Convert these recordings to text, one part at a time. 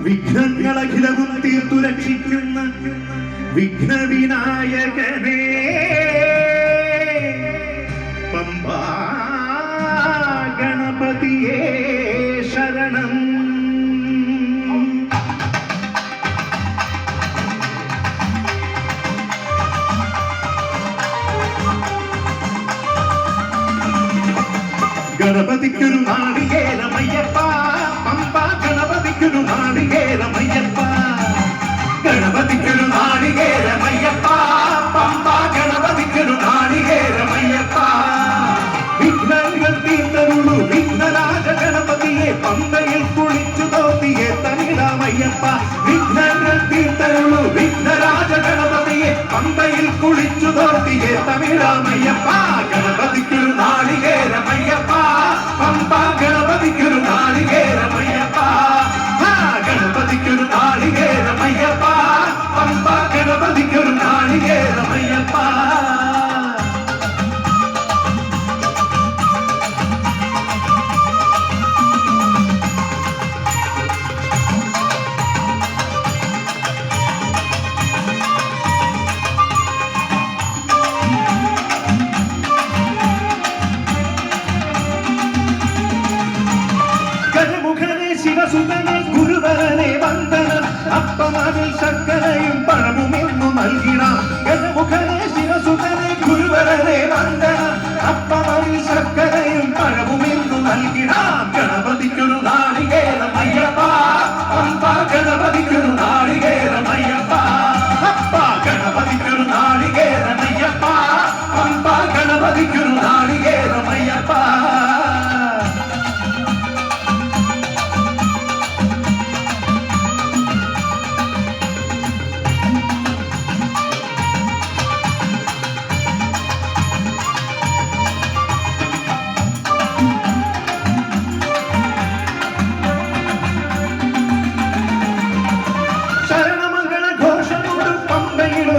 വിഘ്നങ്ങളഖിലവും തീർത്തു രക്ഷിക്കുന്ന വിഘ്നവിനായകനേ. പമ്പാ ഗണപതിയേ ശരണം. ഗണപതിക്കൊരു നാളികേരമയ്യപ്പ அப்பா கணபதி குரு நாடு கேர மையப்பா. கணபதி குரு நாடு கேர மையப்பா. பம்பா கணபதி குரு நாடு கேர மையப்பா. விக்னங்கள் தீர்ந்தருளு விக்னராஜ கணபதியே பந்தையில் குளிச்சு தோத்தியே தனிடாமையப்பா விக்னங்கள் தீர்ந்தருளு விக்னராஜ கணபதியே பந்தையில் குளிச்சு தோத்தியே தமிழாமையப்பா கணபதி தந்தன அப்பமதை சக்தி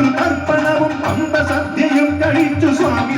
തർപ്പണവും പമ്പ കഴിച്ചു സ്വാമി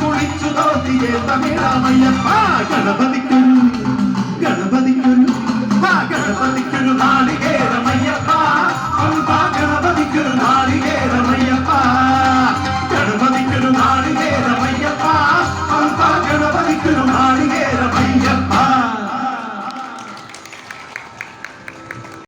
കുളിച്ചു തോന്നിയേ തമിഴാമയ്യപ്പ ഗണപതിക്കൊരു ഗണപതിക്കൊരു ഗണപതിക്കൊരു നാളികേ.